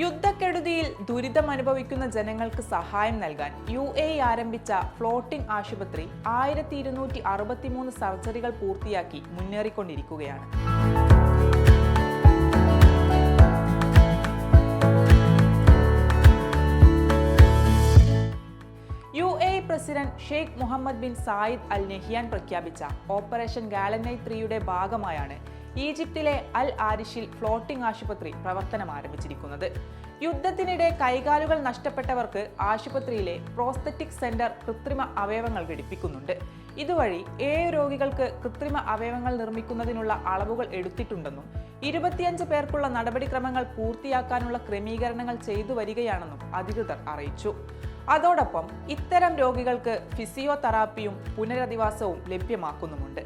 യുദ്ധക്കെടുതിയിൽ ദുരിതം അനുഭവിക്കുന്ന ജനങ്ങൾക്ക് സഹായം നൽകാൻ യു എ ആരംഭിച്ച ഫ്ലോട്ടിംഗ് ആശുപത്രി ആയിരത്തി ഇരുന്നൂറ്റി അറുപത്തിമൂന്ന് സർജറികൾ പൂർത്തിയാക്കി മുന്നേറിക്കൊണ്ടിരിക്കുകയാണ്. U A president Sheikh Mohamed bin Zayed Al Nahyan പ്രഖ്യാപിച്ച ഓപ്പറേഷൻ ഗാലനൈ ത്രീയുടെ ഭാഗമായാണ് ഈജിപ്തിലെ അൽ ആരിഷിൽ ഫ്ലോട്ടിംഗ് ആശുപത്രി പ്രവർത്തനം ആരംഭിച്ചിരിക്കുന്നത്. യുദ്ധത്തിനിടെ കൈകാലുകൾ നഷ്ടപ്പെട്ടവർക്ക് ആശുപത്രിയിലെ പ്രോസ്തറ്റിക് സെന്റർ കൃത്രിമ അവയവങ്ങൾ ഘടിപ്പിക്കുന്നുണ്ട് ഇതുവഴി ഏഴ് രോഗികൾക്ക് കൃത്രിമ അവയവങ്ങൾ നിർമ്മിക്കുന്നതിനുള്ള അളവുകൾ എടുത്തിട്ടുണ്ടെന്നും ഇരുപത്തിയഞ്ച് പേർക്കുള്ള നടപടിക്രമങ്ങൾ പൂർത്തിയാക്കാനുള്ള ക്രമീകരണങ്ങൾ ചെയ്തു വരികയാണെന്നും അധികൃതർ അറിയിച്ചു. അതോടൊപ്പം ഇത്തരം രോഗികൾക്ക് ഫിസിയോതെറാപ്പിയും പുനരധിവാസവും ലഭ്യമാക്കുന്നുമുണ്ട്.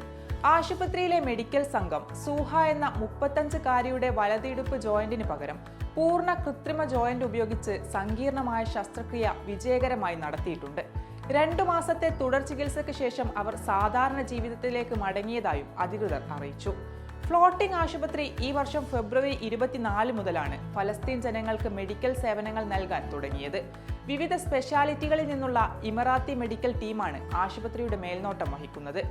ആശുപത്രിയിലെ മെഡിക്കൽ സംഘം സൂഹ എന്ന മുപ്പത്തഞ്ചുകാരിയുടെ വലതിടുപ്പ് ജോയിന്റിന് പകരം പൂർണ കൃത്രിമ ജോയിന്റ് ഉപയോഗിച്ച് സങ്കീർണമായ ശസ്ത്രക്രിയ വിജയകരമായി നടത്തിയിട്ടുണ്ട്. രണ്ടു മാസത്തെ തുടർ ചികിത്സയ്ക്ക് ശേഷം അവർ സാധാരണ ജീവിതത്തിലേക്ക് മടങ്ങിയതായും അധികൃതർ അറിയിച്ചു. ഫ്ലോട്ടിംഗ് ആശുപത്രി ഈ വർഷം ഫെബ്രുവരി ഇരുപത്തിനാല് മുതലാണ് ഫലസ്തീൻ ജനങ്ങൾക്ക് മെഡിക്കൽ സേവനങ്ങൾ നൽകാൻ തുടങ്ങിയത്. വിവിധ സ്പെഷ്യാലിറ്റികളിൽ നിന്നുള്ള ഇമറാത്തി മെഡിക്കൽ ടീമാണ് ആശുപത്രിയുടെ മേൽനോട്ടം വഹിക്കുന്നത്.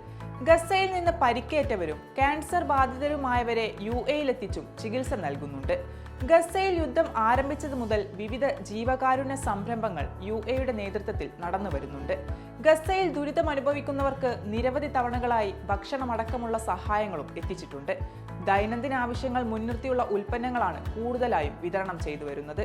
ഗസയിൽ നിന്ന് പരിക്കേറ്റവരും ക്യാൻസർ ബാധിതരുമായവരെ യു എയിലെത്തിച്ചും ചികിത്സ നൽകുന്നുണ്ട്. ഗസയിൽ യുദ്ധം ആരംഭിച്ചത് മുതൽ വിവിധ ജീവകാരുണ്യ സംരംഭങ്ങൾ യു എയുടെ നേതൃത്വത്തിൽ നടന്നു വരുന്നുണ്ട്. ഗസയിൽ ദുരിതം അനുഭവിക്കുന്നവർക്ക് നിരവധി തവണകളായി ഭക്ഷണമടക്കമുള്ള സഹായങ്ങളും എത്തിച്ചിട്ടുണ്ട്. ദൈനംദിന ആവശ്യങ്ങൾ മുൻനിർത്തിയുള്ള ഉൽപ്പന്നങ്ങളാണ് കൂടുതലായും വിതരണം ചെയ്തു വരുന്നത്.